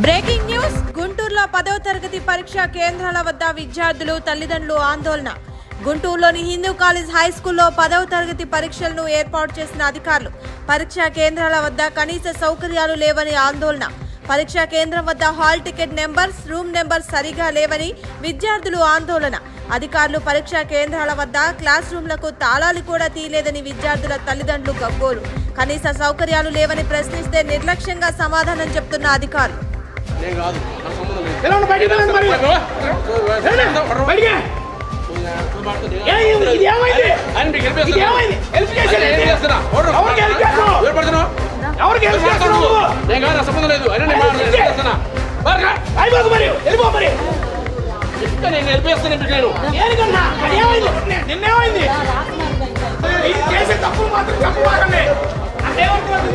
Breaking news. గుంటూరులో పదవ తరగతి పరీక్షా కేంద్రాల వద్ద విద్యార్థులు తల్లిదండ్రులు ఆందోళన. గుంటూరులోని హిందూ కాలేజ్ హై స్కూల్లో పదవ తరగతి పరీక్షలను ఏర్పాటు చేసిన అధికారులు. పరీక్షా కేంద్రాల వద్ద కనీస సౌకర్యాలు లేవని ఆందోళన. పరీక్షా కేంద్రం వద్ద hall ticket numbers room number సరిగా లేవని విద్యార్థులు ఆందోళన. అధికారులు పరీక్షా కేంద్రాల వద్ద క్లాస్ రూమ్లకు తాళాలు కూడా తీయలేదని విద్యార్థుల తల్లిదండ్రులు గగ్గోలు కనీస సౌకర్యాలు లేవని ప్రశ్నిస్తే నిర్లక్ష్యంగా సమాధానం చెప్తున్న అధికారులు. నేను కాదు నాకు సంబంధం లేదు బయటికి మరి. వెళ్ళండి, బయటికి. ఏ, ఇది ఇది ఏమైంది? ఆయన మీకు హెల్ప్ ఇది ఏమైంది? హెల్ప్ చేసేది ఆయన ఏంటి? ఏం చేస్తున్నా? ఎవరు ఎవరికి హెల్ప్ చేస్తున్నావు? ఎవరు పడుతున్నావు? ఎవరికి హెల్ప్ చేస్తున్నావు నువ్వు? నేను కాదు నాకు సంబంధం లేదు ఆయన నేను ఆయన హెల్ప్ ఇచ్చే. చేస్తున్నా మరి రా. అయిపోకు మరి వెళ్ళిపో మరి ఇంకా నేను హెల్ప్ చేస్తాను మీకు నేను దేనికన్నా అది ఏమైంది ని- నిన్నేమైంది ఇది చేసే తప్పులు మాత్రం చెప్పమాకండి అంటే ఏమవుతుంది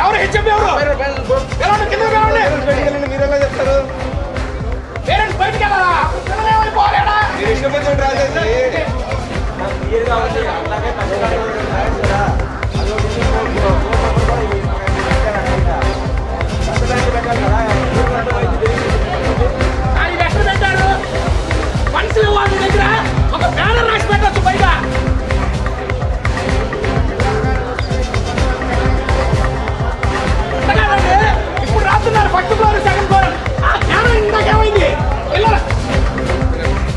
ఎవరు హెచ్ఎం ఎవరు. వెళ్ళండి. కిందకి వెళ్ళండి మీరెలా చెప్తారు పేరెంట్స్ బయటికి వెళ్ళాలా? పిల్లలు మీరు రాసేసి